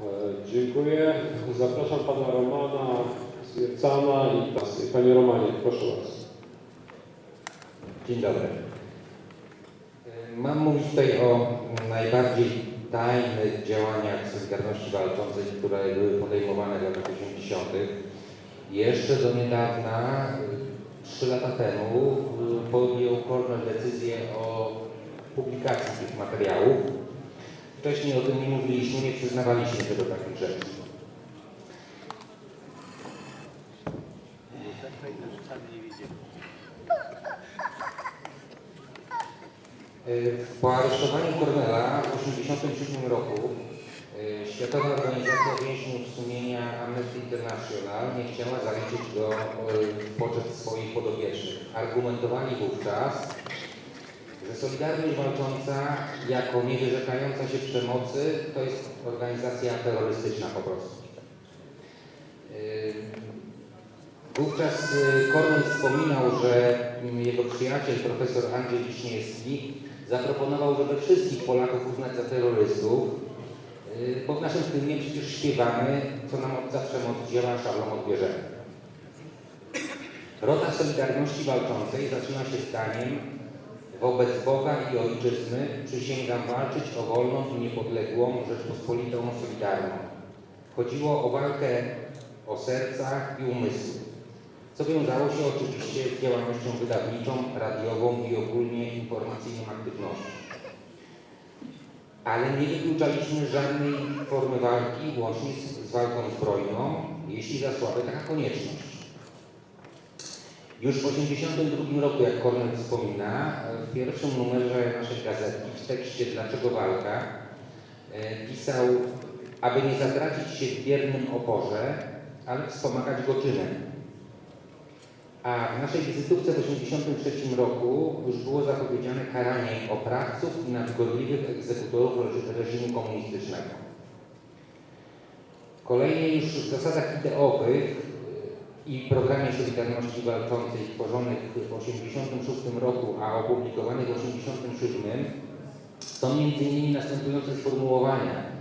E, Dziękuję. Zapraszam pana Romana Zwiercana i panie Romanie, proszę bardzo. Dzień dobry. Mam mówić tutaj o najbardziej tajnych działaniach Solidarności Walczącej, które były podejmowane w latach 80. Jeszcze do niedawna, trzy lata temu, podjął Kornel decyzję o publikacji tych materiałów. Wcześniej o tym nie mówiliśmy, nie przyznawaliśmy się do takich rzeczy. Po aresztowaniu Kornela w 1987 roku e, Światowa Organizacja Więźniów Sumienia Amnesty International nie chciała zaliczyć go e, w poczet swoich podopiecznych. Argumentowali wówczas, Solidarność Walcząca jako niewyrzekająca się przemocy to jest organizacja terrorystyczna po prostu. Wówczas y, Kornel wspominał, że mm, jego przyjaciel, profesor Andrzej Wiśniewski, zaproponował, żeby wszystkich Polaków uznać za terrorystów, y, bo w naszym filmie przecież śpiewamy, co nam od zawsze moc dzieła, szablą odbierzemy. Rota Solidarności Walczącej zaczyna się zdaniem wobec Boga i Ojczyzny przysięgam walczyć o wolną i niepodległą Rzeczpospolitą Solidarną. Chodziło o walkę o serca i umysły co wiązało się oczywiście z działalnością wydawniczą, radiową i ogólnie informacyjną aktywnością. Ale nie wykluczaliśmy żadnej formy walki, łącznie z, z walką zbrojną, jeśli zaszłaby taka konieczność. Już w 1982 roku, jak Kornel wspomina, w pierwszym numerze naszej gazetki w tekście Dlaczego walka e, pisał, aby nie zatracić się w biernym oporze, ale wspomagać go czynem. A w naszej wizytówce w 1983 roku już było zapowiedziane karanie oprawców i nadgorliwych egzekutorów reżimu komunistycznego. Kolejnie już w zasadach ideowych i programie Solidarności Walczącej tworzonych w 1986 roku, a opublikowanych w 1987 są m.in. następujące sformułowania.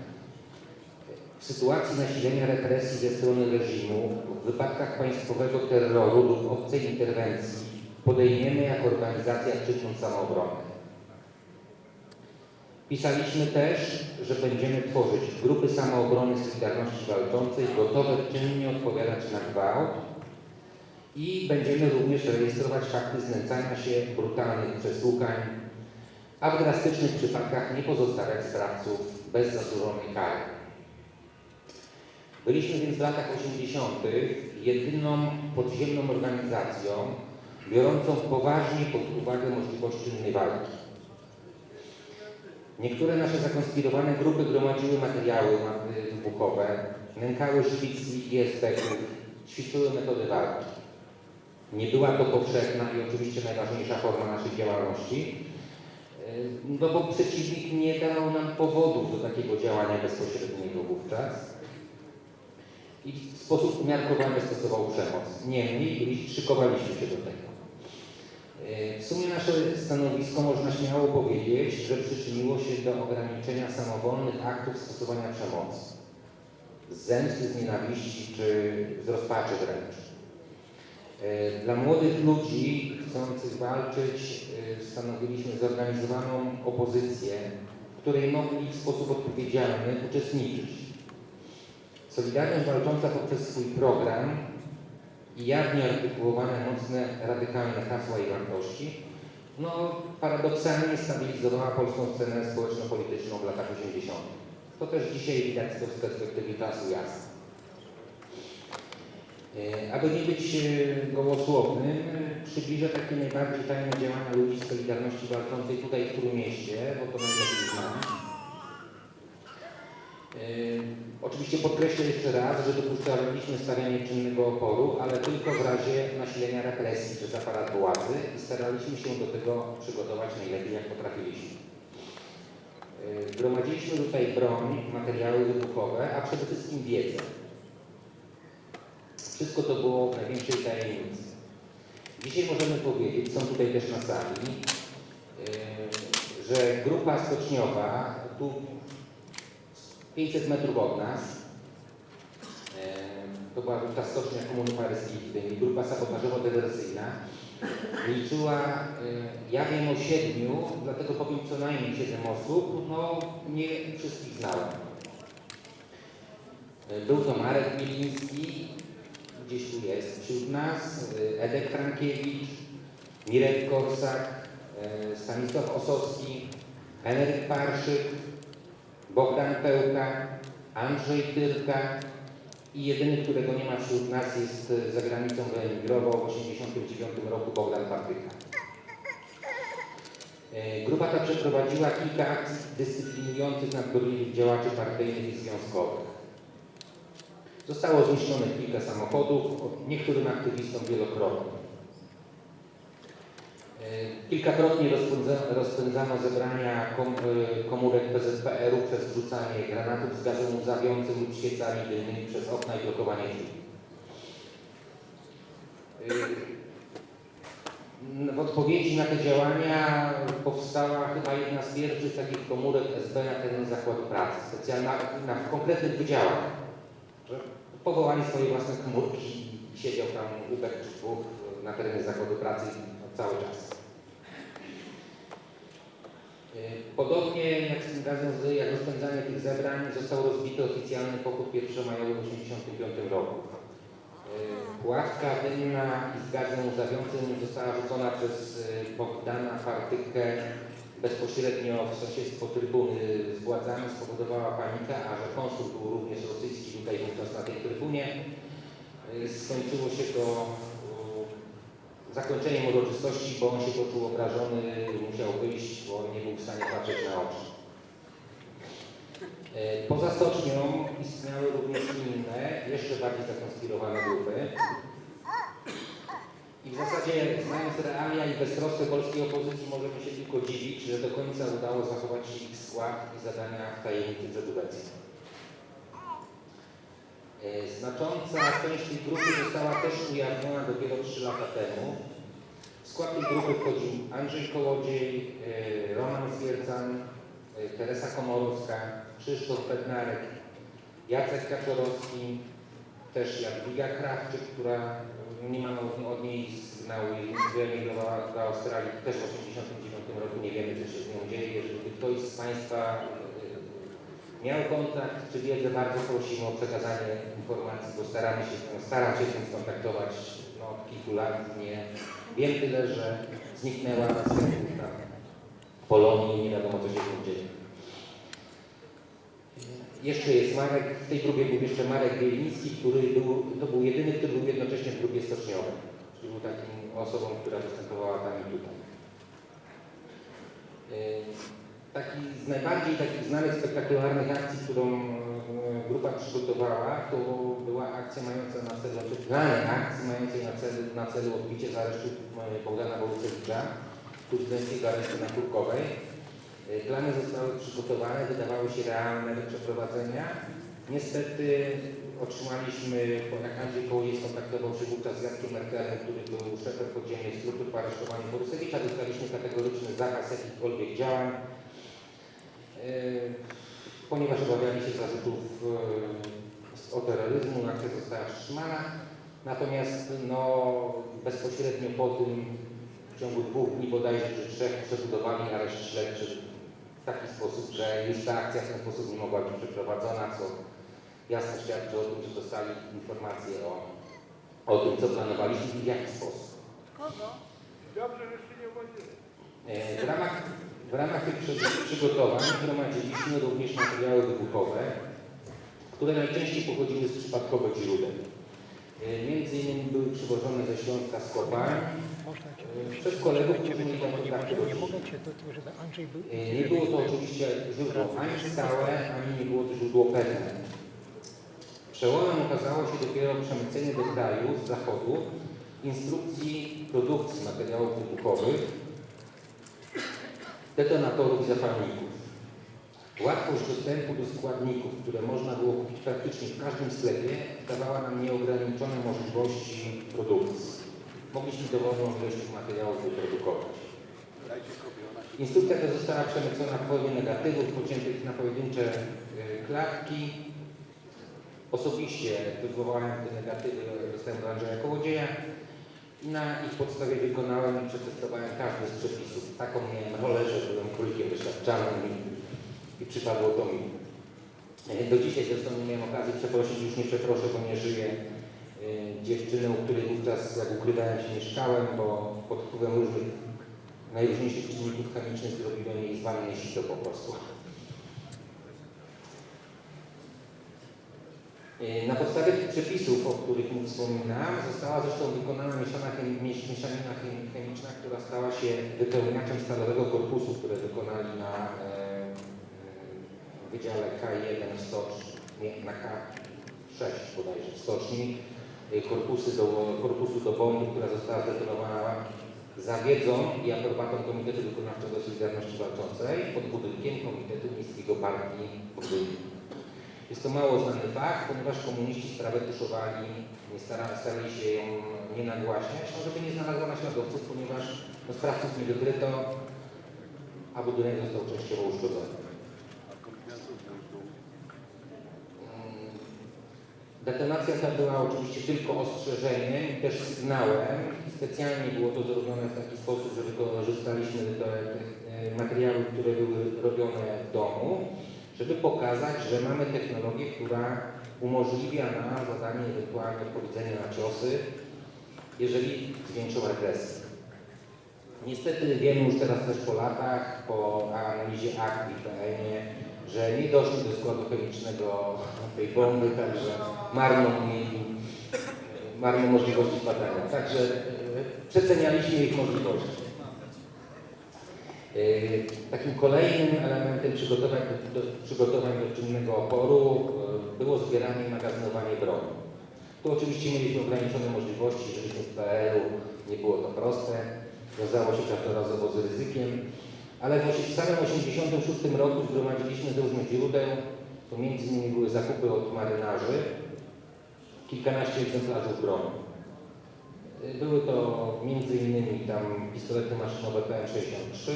W sytuacji nasilenia represji ze strony reżimu, w wypadkach państwowego terroru lub obcej interwencji podejmiemy jako organizacja czynną samoobronę. Pisaliśmy też, że będziemy tworzyć grupy samoobrony Solidarności Walczącej gotowe czynnie odpowiadać na gwałt i będziemy również rejestrować fakty znęcania się, brutalnych przesłuchań, a w drastycznych przypadkach nie pozostawiać sprawców bez zasłużonej kary. Byliśmy więc w latach 80. jedyną podziemną organizacją biorącą poważnie pod uwagę możliwość czynnej walki. Niektóre nasze zakonspirowane grupy gromadziły materiały ma- wybuchowe, nękały szpicli i espeków, ćwiczyły metody walki. Nie była to powszechna i oczywiście najważniejsza forma naszej działalności, yy, no bo przeciwnik nie dał nam powodów do takiego działania bezpośredniego wówczas i w sposób umiarkowany stosował przemoc. Niemniej szykowaliśmy się do tego. Yy, W sumie nasze stanowisko można śmiało powiedzieć, że przyczyniło się do ograniczenia samowolnych aktów stosowania przemocy. Z zemsty, z nienawiści czy z rozpaczy wręcz. Yy, Dla młodych ludzi chcących walczyć yy, stanowiliśmy zorganizowaną opozycję, w której mogli w sposób odpowiedzialny uczestniczyć. Solidarność walcząca poprzez swój program i jawnie artykułowane mocne, radykalne hasła i wartości, no paradoksalnie stabilizowała polską scenę społeczno-polityczną w latach 80. To też dzisiaj widać z perspektywy czasu jasno. E, Aby nie być e, gołosłownym, e, przybliżę takie najbardziej tajne działania ludzi Solidarności Walczącej tutaj w Trójmieście, bo to najlepiej znam. Yy, Oczywiście podkreślę jeszcze raz, że dopuszczaliśmy stawianie czynnego oporu, ale tylko w razie nasilenia represji przez aparat władzy i staraliśmy się do tego przygotować najlepiej jak potrafiliśmy. Gromadziliśmy tutaj broń, materiały wybuchowe, a przede wszystkim wiedzę. Wszystko to było w największej tajemnicy. Dzisiaj możemy powiedzieć, są tutaj też na sali, yy, że grupa stoczniowa, tu 500 metrów od nas. E, To była wówczas stocznia Komuny Paryskiej. Grupa sabotażowo-dywersyjna liczyła, e, ja wiem o siedmiu, dlatego powiem co najmniej siedem osób, no nie wszystkich znałem. E, Był to Marek Miliński, tu jest wśród nas, e, Edek Frankiewicz, Mirek Korsak, e, Stanisław Osowski, Henryk Parszyk, Bogdan Pełka, Andrzej Tyrka i jedyny, którego nie ma wśród nas jest e, za granicą wyemigrował w 1989 roku Bogdan Patyka. E, Grupa ta przeprowadziła kilka akcji dyscyplinujących nadgorliwych działaczy partyjnych i związkowych. Zostało zniszczonych kilka samochodów, niektórym aktywistom wielokrotnie. E, Kilkakrotnie rozpędza- rozpędzano zebrania e, komórek PZPR-u przez wrzucanie granatów z gazem łzawiącym lub świecami dymnymi przez okna i blokowanie drzwi. E, W odpowiedzi na te działania powstała chyba jedna z pierwszych takich komórek SB na terenie zakładu pracy, specjalna na, w konkretnych wydziałach. Powołali swoje własne komórki i siedział tam ubek czy dwóch na terenie zakładu pracy cały czas. E, Podobnie jak z tym razem, z- jak rozpędzanie tych zebrań, został rozbity oficjalny pochód pierwszomajowy w 1985 roku. E, Puławka dymna i z gazem łzawiącym została rzucona przez e, Bogdana Partykę bezpośrednio w sąsiedztwo trybuny z władzami spowodowała panikę, a że konsul był również rosyjski tutaj wówczas na tej trybunie, e, skończyło się to e, zakończeniem uroczystości, bo on się poczuł obrażony, musiał wyjść, bo nie był w stanie patrzeć na oczy. E, Poza stocznią istniały również inne, jeszcze bardziej zakonspirowane grupy. I w zasadzie znając realia i beztroskę polskiej opozycji możemy się tylko dziwić, że do końca udało zachować ich skład i zadania w tajemnicy przed obecnie. E, Znacząca część tej grupy została też ujawniona dopiero 3 lata temu. W skład tej grupy wchodzi Andrzej Kołodziej, e, Roman Zwiercan, e, Teresa Komorowska, Krzysztof Bednarek, Jacek Kaczorowski, też Jadwiga Krawczyk, która nie ma od- od niej sygnału i wyemigrowała do Australii też w 1989 roku. Nie wiemy, co się z nią dzieje. Jeżeli ktoś z Państwa e, miał kontakt czy wiedzę, bardzo prosimy o przekazanie informacji, bo staramy się, z staram się z nią skontaktować no, od kilku lat. Nie, wiem tyle, że zniknęła sklepów na Polonii i nie wiadomo, co się z nią dzieje. Jeszcze jest Marek, w tej grupie był jeszcze Marek Bieliński, który był, to był jedyny, który był jednocześnie w grupie stoczniowej. Czyli był taką osobą, która występowała tam i tutaj. Yy, Taki z najbardziej takich znanych spektakularnych akcji, którą e, grupa przygotowała, to była akcja mająca na celu, czy plany akcji mającej na celu, na celu odbicie z aresztu e, Bogdana Borucewicza, prezydenckiego aresztu na Turkowej. E, Plany zostały przygotowane, wydawały się realne do przeprowadzenia. Niestety otrzymaliśmy, jak Andrzej Kołodziej skontaktował się wówczas z Jackiem Merkelem, który był szefem podziemnej struktur po aresztowaniu Borusewicza, dostaliśmy kategoryczny zakaz jakichkolwiek działań, e, ponieważ obawiali się zarzutów e, o terroryzmu, akcja została wstrzymana. Natomiast no, bezpośrednio po tym w ciągu dwóch dni bodajże czy trzech przebudowali areszt śledczy w taki sposób, że już ta akcja w ten sposób nie mogła być przeprowadzona, co jasno świadczy o tym, że dostali informacje o, o tym, co planowaliśmy i w jaki sposób. Dobrze, że się nie uwolnili. E, W ramach, w ramach tych przy- przygotowań gromadziliśmy również materiały wybuchowe, które najczęściej pochodziły z przypadkowych źródeł. E, Między innymi były przywożone ze Śląska z kopalń przez kolegów, którzy mieli tam nie, mogę, cię, żeby Andrzej był. E, Nie było to oczywiście źródło ani stałe, ani nie było to źródło pewne. Przełomem okazało się dopiero przemycenie do kraju z zachodu instrukcji produkcji materiałów wybuchowych, detonatorów i zapalników. Łatwość dostępu do składników, które można było kupić praktycznie w każdym sklepie, dawała nam nieograniczone możliwości produkcji. Mogliśmy dowolną ilość materiałów wyprodukować. Instrukcja ta została przemycona w formie negatywów pociętych na pojedyncze e, klatki. Osobiście wywołałem te negatywy, dostałem do Andrzeja Kołodzieja i na ich podstawie wykonałem i przetestowałem każdy z przepisów. Taką miałem rolę, że byłem królikiem doświadczanym i, i przypadło to mi. E, Do dzisiaj zresztą nie miałem okazji przeprosić, już nie przeproszę, bo nie żyję dziewczynę, u której wówczas, jak ukrywałem się, mieszkałem, bo pod wpływem różnych, najróżniejszych czynników chemicznych zrobiłem jej zwanne sito po prostu. E, Na podstawie tych przepisów, o których mu wspominam, została zresztą wykonana mieszana mieszanina chemi- chemiczna, która stała się wypełniaczem stalowego korpusu, które wykonali na e, e, Wydziale K1 w Stoczni, na K6 bodajże w Stoczni, e, korpusy do, korpusu do bomby, która została zdetonowana za wiedzą i aprobatą Komitetu Wykonawczego Solidarności Walczącej pod budynkiem Komitetu Miejskiego Partii Podwójnej. Jest to mało znany fakt, ponieważ komuniści sprawę tuszowali, starali się ją nie nagłaśniać, no żeby nie znalazła naśladowców, ponieważ no, sprawców nie wykryto, a budynek został częściowo uszkodzony. Detonacja ta była oczywiście tylko ostrzeżeniem i też sygnałem. Specjalnie było to zrobione w taki sposób, że wykorzystaliśmy te, te materiały, które były robione w domu, żeby pokazać, że mamy technologię, która umożliwia nam zadanie ewentualnie odpowiedzenia na ciosy, jeżeli zwiększą regresję. Niestety wiemy już teraz też po latach, po analizie akt w IPN-ie, że nie doszli do składu chemicznego tej bomby, także marną mieli, marną możliwości badania. Także e, przecenialiśmy ich możliwości. E, Takim kolejnym elementem przygotowań do, do, przygotowań do czynnego oporu e, było zbieranie i magazynowanie broni. Tu oczywiście mieliśmy ograniczone możliwości, żebyśmy w PRL-u nie było to proste, wiązało się każdorazowo z ryzykiem, ale w samym 1986 roku zgromadziliśmy z różnych źródeł, to między innymi były zakupy od marynarzy, kilkanaście egzemplarzy broni. Były to między innymi tam pistolety maszynowe PM63,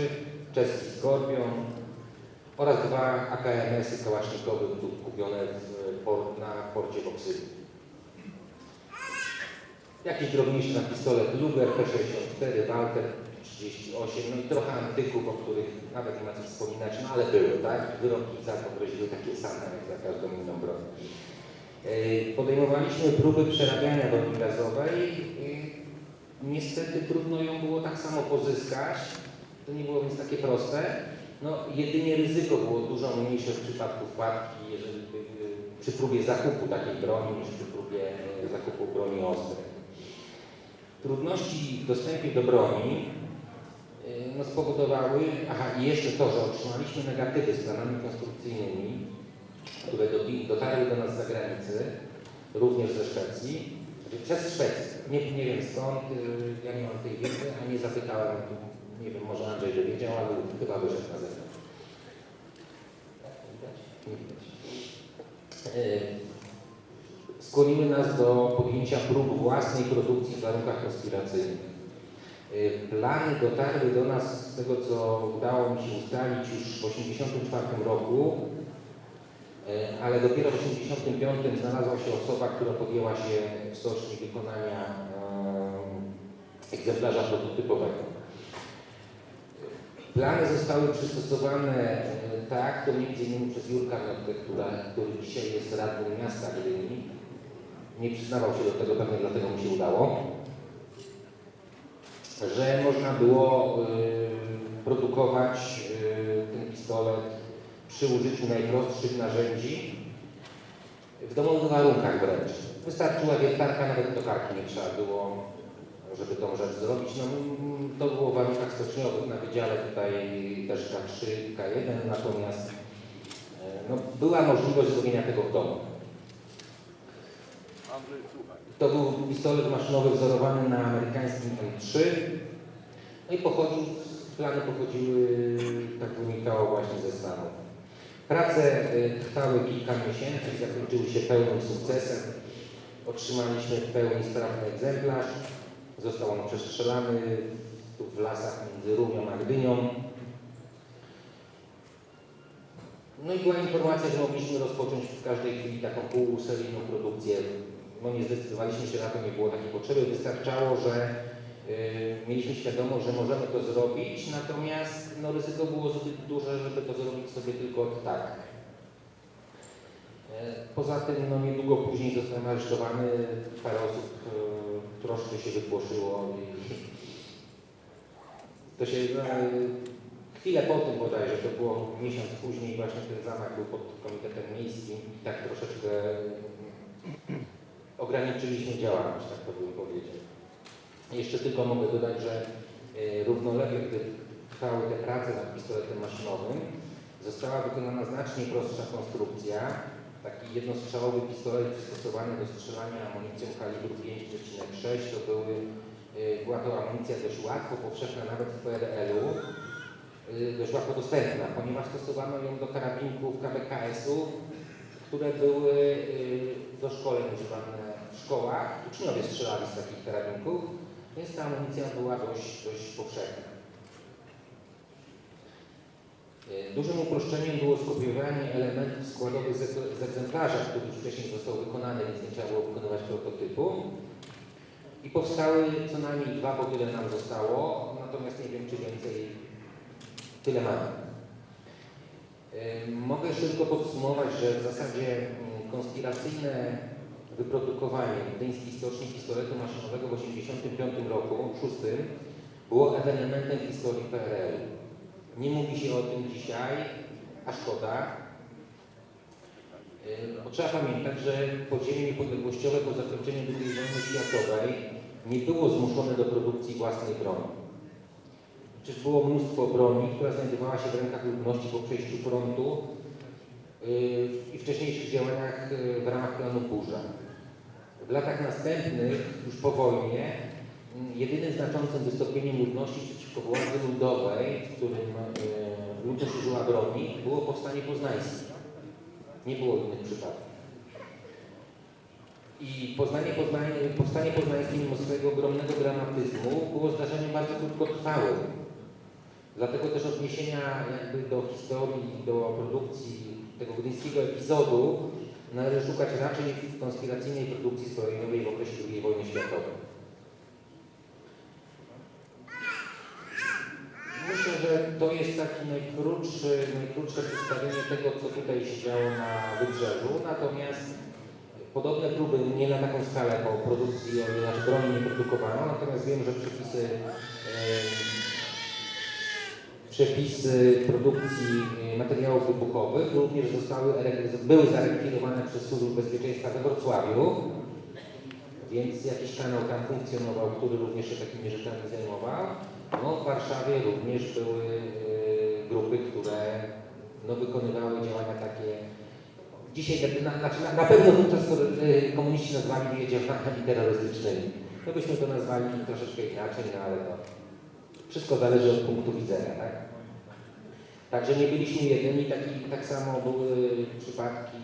czeski Skorpion oraz dwa AKMS-y kałasznikowe kupione w, port, na porcie w. Jakiś drobniejszy na pistolet Luger, P64, Walter 38, no i trochę antyków, o których nawet nie ma co wspominać, no ale były, tak? Wyroki za to groziły takie same jak za każdą inną broń. Yy, Podejmowaliśmy próby przerabiania broni gazowej. Yy, Niestety trudno ją było tak samo pozyskać. To nie było więc takie proste. No, jedynie ryzyko było dużo mniejsze w przypadku wpadki, jeżeli przy próbie zakupu takiej broni niż przy próbie yy, zakupu broni ostrej. Trudności w dostępie do broni yy, no, spowodowały, aha i jeszcze to, że otrzymaliśmy negatywy z planami konstrukcyjnymi, które dotarły do nas z zagranicy, również ze Szwecji, znaczy przez Szwecję. Nie, nie wiem skąd, yy, ja nie mam tej wiedzy, a nie zapytałem, nie wiem, może Andrzej by wiedział, ale chyba wyszedł na zewnątrz. Tak? Nie widać. Skłoniły nas do podjęcia prób własnej produkcji w warunkach respiracyjnych. Yy, Plany dotarły do nas z tego, co udało mi się ustalić już w 1984 roku, E, ale dopiero w 1985 znalazła się osoba, która podjęła się w stoczni wykonania e, egzemplarza prototypowego. Plany zostały przystosowane tak, to między innymi przez Jurka która, który dzisiaj jest radnym miasta Gdyni. Nie przyznawał się do tego, pewnie dlatego mu się udało, że można było e, produkować e, ten pistolet przy użyciu najprostszych narzędzi w domowych warunkach wręcz. Wystarczyła wiertarka, nawet tokarki nie trzeba było, żeby tą rzecz zrobić. No, to było w warunkach stoczniowych na wydziale tutaj też K3, K1, natomiast e, no, była możliwość zrobienia tego w domu. To był pistolet maszynowy wzorowany na amerykańskim M3. No i pochodził, plany pochodziły, tak wynikało właśnie ze Stanów. Prace y, trwały kilka miesięcy zakończyły się pełnym sukcesem. Otrzymaliśmy w pełni sprawny egzemplarz. Został on przestrzelany w lasach między Rumią a Gdynią. No i była informacja, że mogliśmy rozpocząć w każdej chwili taką półseryjną produkcję. No nie zdecydowaliśmy się na to, nie było takiej potrzeby. Wystarczało, że y, mieliśmy świadomość, że możemy to zrobić, natomiast no, ryzyko było zbyt duże, żeby to zrobić sobie tylko tak. E, Poza tym no, niedługo później zostałem aresztowany, parę osób e, troszkę się wypłoszyło to się e, chwilę po tym bodajże, to było miesiąc później właśnie ten zamach był pod komitetem miejskim tak troszeczkę ograniczyliśmy działalność, tak to bym powiedział. Jeszcze tylko mogę dodać, że e, równolegle, gdy trwały te prace nad pistoletem maszynowym, została wykonana znacznie prostsza konstrukcja, taki jednostrzałowy pistolet przystosowany do strzelania amunicją kalibru 5,6. To były, y, była to amunicja dość łatwo powszechna nawet w PRL-u, y, dość łatwo dostępna, ponieważ stosowano ją do karabinków KBKS-u, które były do szkoleń używane szkołach. Uczniowie strzelali z takich karabinków, więc ta amunicja była dość, dość powszechna. E, Dużym uproszczeniem było skopiowanie elementów składowych z egzemplarza, który już wcześniej został wykonany, więc nie trzeba było wykonywać prototypu. I powstały co najmniej dwa, bo tyle nam zostało, natomiast nie wiem, czy więcej tyle mamy. E, Mogę tylko podsumować, że w zasadzie mm, konspiracyjne wyprodukowanie gdyńskiej stoczni pistoletu maszynowego w 1985 roku, 6, było ewenementem w historii PRL. Nie mówi się o tym dzisiaj, a szkoda. Yy, Bo trzeba pamiętać, że podziemie niepodległościowe po zakończeniu II wojny światowej nie było zmuszone do produkcji własnej broni. Przecież było mnóstwo broni, która znajdowała się w rękach ludności po przejściu frontu yy, i wcześniejszych działaniach yy, w ramach planu Burza. W latach następnych, już po wojnie, mm, jedynym znaczącym wystąpieniem ludności przeciwko władzy ludowej, w którym e, ludność użyła broni, było powstanie poznańskie. Nie było innych przypadków. I Poznanie, Poznań, powstanie poznańskie, mimo swojego ogromnego dramatyzmu, było zdarzeniem bardzo krótkotrwałym. Dlatego też odniesienia jakby do historii, do produkcji tego gdyńskiego epizodu należy szukać raczej w konspiracyjnej produkcji zbrojeniowej w okresie II wojny światowej. Myślę, że to jest taki najkrótszy, najkrótsze przedstawienie tego, co tutaj się działo na wybrzeżu. Natomiast podobne próby nie na taką skalę po produkcji, znaczy broni nie produkowano, natomiast wiem, że przepisy, em, przepisy produkcji e, materiałów wybuchowych również zostały, były zarekwirowane przez Służbę Bezpieczeństwa we Wrocławiu, więc jakiś kanał tam funkcjonował, który również się takimi rzeczami zajmował. No, w Warszawie również były e, grupy, które no, wykonywały działania takie. Dzisiaj na, na, na, pewno wówczas e, komuniści nazwali je działaniami terrorystycznymi. My byśmy to nazwali troszeczkę inaczej, no ale to wszystko zależy od punktu widzenia, tak? Także nie byliśmy jedyni, tak samo były przypadki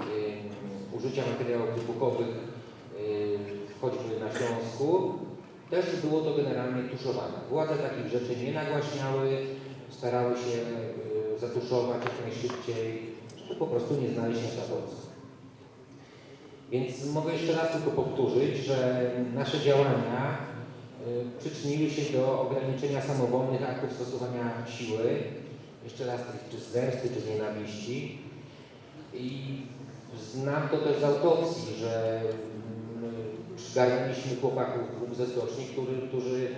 ym, użycia materiałów wybuchowych ym, choćby na Śląsku. Też było to generalnie tuszowane. Władze takich rzeczy nie nagłaśniały, starały się y, zatuszować jak najszybciej, żeby po prostu nie znaleźć naśladowców. Więc mogę jeszcze raz tylko powtórzyć, że nasze działania y, przyczyniły się do ograniczenia samowolnych aktów stosowania siły, jeszcze raz tych, czy z zemsty, czy z nienawiści. I znam to też z autopsji, że mm, przygarnęliśmy chłopaków dwóch ze stoczni, którzy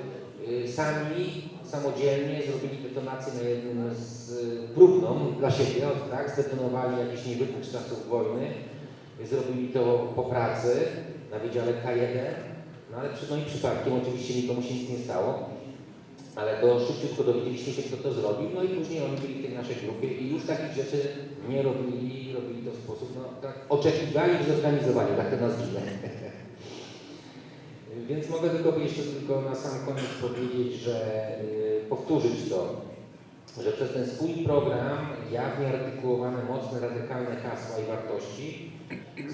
y, sami, samodzielnie zrobili detonację na jednym z próbną dla siebie, tak, zdetonowali jakiś niewybuch z czasów wojny, zrobili to po pracy na Wydziale K1, no ale przy, no i przypadkiem oczywiście nikomu się nic nie stało, ale to szybciutko dowiedzieliśmy się, kto to zrobił, no i później oni byli w tej naszej grupie i już takich rzeczy nie robili, robili to w sposób, no tak, oczekiwali i zorganizowali, tak to nazwijmy. Więc mogę tylko jeszcze tylko na sam koniec powiedzieć, że y, powtórzyć to, że przez ten swój program jawnie artykułowane mocne, radykalne hasła i wartości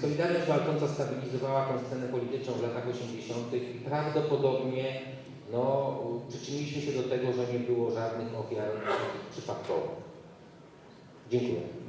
Solidarność Walcząca stabilizowała tę scenę polityczną w latach 80. i prawdopodobnie no, przyczyniliśmy się do tego, że nie było żadnych ofiar przypadkowych. Dziękuję.